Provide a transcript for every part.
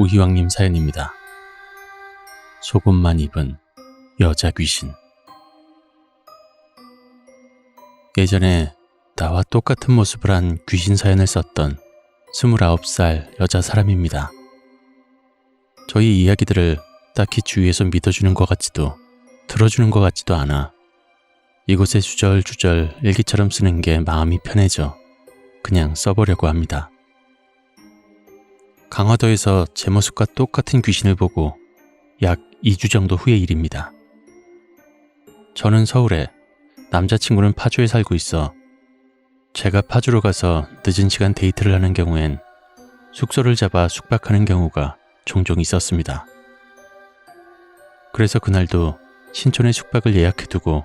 오희왕님 사연입니다. 속옷만 입은 여자 귀신. 예전에 나와 똑같은 모습을 한 귀신 사연을 썼던 29살 여자 사람입니다. 저희 이야기들을 딱히 주위에서 믿어주는 것 같지도 들어주는 것 같지도 않아 이곳에 주절주절 일기처럼 쓰는 게 마음이 편해져 그냥 써보려고 합니다. 강화도에서 제 모습과 똑같은 귀신을 보고 약 2주 정도 후의 일입니다. 저는 서울에, 남자친구는 파주에 살고 있어 제가 파주로 가서 늦은 시간 데이트를 하는 경우엔 숙소를 잡아 숙박하는 경우가 종종 있었습니다. 그래서 그날도 신촌에 숙박을 예약해두고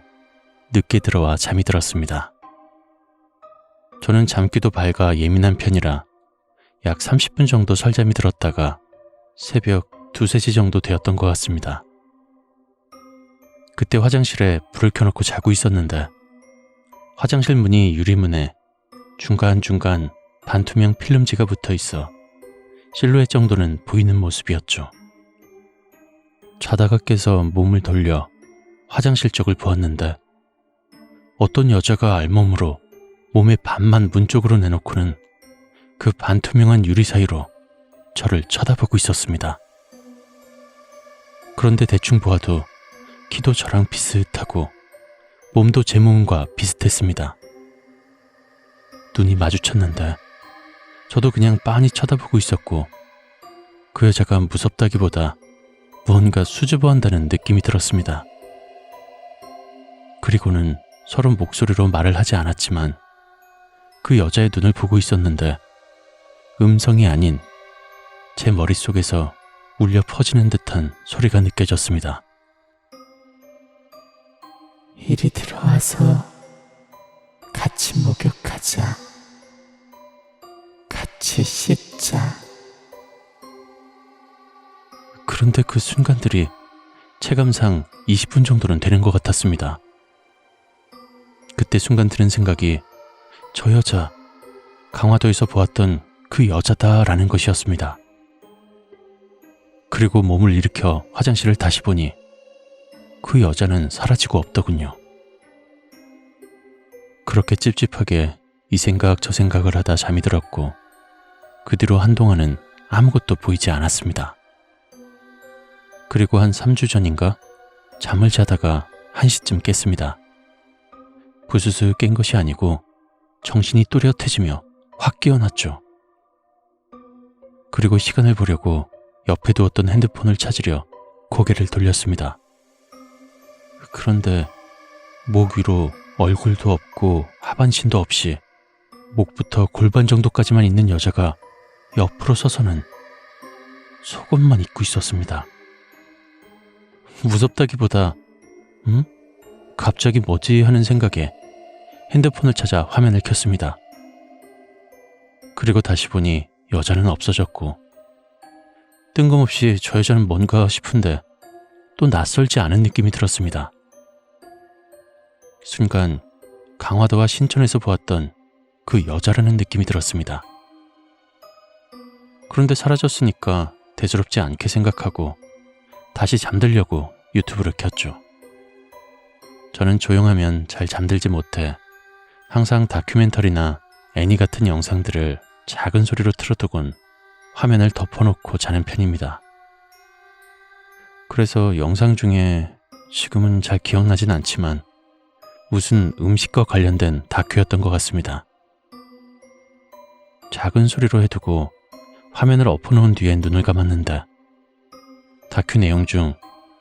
늦게 들어와 잠이 들었습니다. 저는 잠귀도 밝아 예민한 편이라 약 30분 정도 설잠이 들었다가 새벽 2, 3시 정도 되었던 것 같습니다. 그때 화장실에 불을 켜놓고 자고 있었는데 화장실 문이 유리문에 중간중간 반투명 필름지가 붙어 있어 실루엣 정도는 보이는 모습이었죠. 자다가 깨서 몸을 돌려 화장실 쪽을 보았는데 어떤 여자가 알몸으로 몸의 반만 문 쪽으로 내놓고는 그 반투명한 유리 사이로 저를 쳐다보고 있었습니다. 그런데 대충 보아도 키도 저랑 비슷하고 몸도 제 몸과 비슷했습니다. 눈이 마주쳤는데 저도 그냥 빤히 쳐다보고 있었고 그 여자가 무섭다기보다 무언가 수줍어한다는 느낌이 들었습니다. 그리고는 서로 목소리로 말을 하지 않았지만 그 여자의 눈을 보고 있었는데 음성이 아닌 제 머릿속에서 울려 퍼지는 듯한 소리가 느껴졌습니다. 이리 들어와서 같이 목욕하자. 같이 씻자. 그런데 그 순간들이 체감상 20분 정도는 되는 것 같았습니다. 그때 순간 드는 생각이 저 여자, 강화도에서 보았던 그 여자다라는 것이었습니다. 그리고 몸을 일으켜 화장실을 다시 보니 그 여자는 사라지고 없더군요. 그렇게 찝찝하게 이 생각 저 생각을 하다 잠이 들었고 그 뒤로 한동안은 아무것도 보이지 않았습니다. 그리고 한 3주 전인가 잠을 자다가 1시쯤 깼습니다. 부스스 깬 것이 아니고 정신이 또렷해지며 확 깨어났죠. 그리고 시간을 보려고 옆에 두었던 핸드폰을 찾으려 고개를 돌렸습니다. 그런데 목 위로 얼굴도 없고 하반신도 없이 목부터 골반 정도까지만 있는 여자가 옆으로 서서는 속옷만 입고 있었습니다. 무섭다기보다 음? 갑자기 뭐지 하는 생각에 핸드폰을 찾아 화면을 켰습니다. 그리고 다시 보니 여자는 없어졌고 뜬금없이 저 여자는 뭔가 싶은데 또 낯설지 않은 느낌이 들었습니다. 순간 강화도와 신촌에서 보았던 그 여자라는 느낌이 들었습니다. 그런데 사라졌으니까 대수롭지 않게 생각하고 다시 잠들려고 유튜브를 켰죠. 저는 조용하면 잘 잠들지 못해 항상 다큐멘터리나 애니 같은 영상들을 작은 소리로 틀어두곤 화면을 덮어놓고 자는 편입니다. 그래서 영상 중에 지금은 잘 기억나진 않지만 무슨 음식과 관련된 다큐였던 것 같습니다. 작은 소리로 해두고 화면을 엎어놓은 뒤에 눈을 감았는데 다큐 내용 중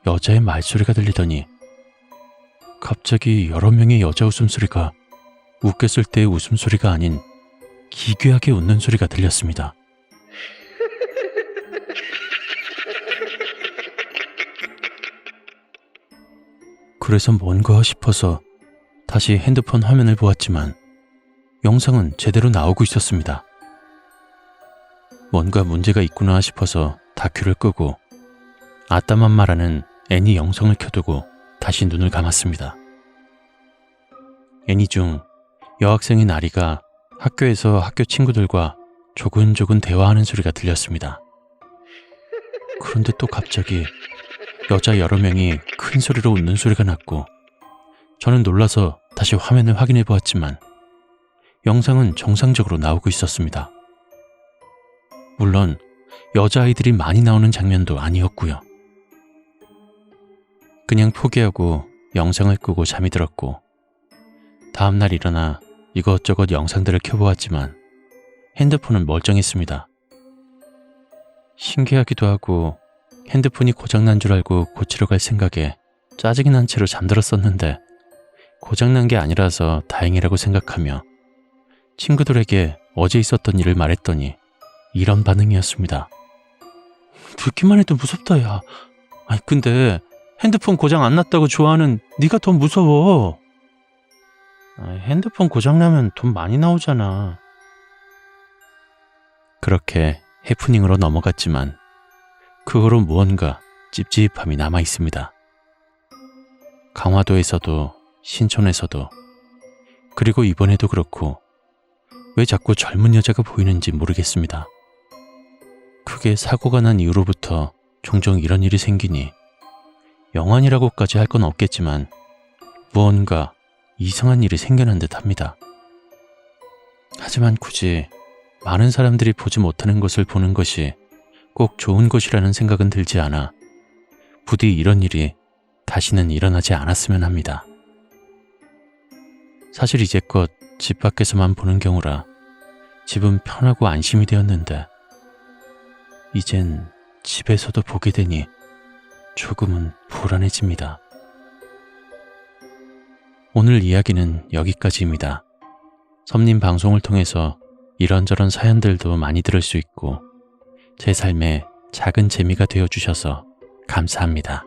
여자의 말소리가 들리더니 갑자기 여러 명의 여자 웃음소리가 웃겼을 때의 웃음소리가 아닌 기괴하게 웃는 소리가 들렸습니다. 그래서 뭔가 싶어서 다시 핸드폰 화면을 보았지만 영상은 제대로 나오고 있었습니다. 뭔가 문제가 있구나 싶어서 다큐를 끄고 아따만 말하는 애니 영상을 켜두고 다시 눈을 감았습니다. 애니 중 여학생인 아리가 학교에서 학교 친구들과 조근조근 대화하는 소리가 들렸습니다. 그런데 또 갑자기 여자 여러 명이 큰 소리로 웃는 소리가 났고 저는 놀라서 다시 화면을 확인해 보았지만 영상은 정상적으로 나오고 있었습니다. 물론 여자아이들이 많이 나오는 장면도 아니었고요. 그냥 포기하고 영상을 끄고 잠이 들었고 다음날 일어나 이것저것 영상들을 켜보았지만 핸드폰은 멀쩡했습니다. 신기하기도 하고 핸드폰이 고장난 줄 알고 고치러 갈 생각에 짜증이 난 채로 잠들었었는데 고장난 게 아니라서 다행이라고 생각하며 친구들에게 어제 있었던 일을 말했더니 이런 반응이었습니다. 듣기만 해도 무섭다 야. 아니 근데 핸드폰 고장 안 났다고 좋아하는 네가 더 무서워. 아, 핸드폰 고장 나면 돈 많이 나오잖아. 그렇게 해프닝으로 넘어갔지만 그 후로 무언가 찝찝함이 남아 있습니다. 강화도에서도 신촌에서도 그리고 이번에도 그렇고 왜 자꾸 젊은 여자가 보이는지 모르겠습니다. 크게 사고가 난 이후로부터 종종 이런 일이 생기니 영환이라고까지 할 건 없겠지만 무언가 이상한 일이 생겨난 듯 합니다. 하지만 굳이 많은 사람들이 보지 못하는 것을 보는 것이 꼭 좋은 것이라는 생각은 들지 않아 부디 이런 일이 다시는 일어나지 않았으면 합니다. 사실 이제껏 집 밖에서만 보는 경우라 집은 편하고 안심이 되었는데 이젠 집에서도 보게 되니 조금은 불안해집니다. 오늘 이야기는 여기까지입니다. 섬님 방송을 통해서 이런저런 사연들도 많이 들을 수 있고 제 삶에 작은 재미가 되어 주셔서 감사합니다.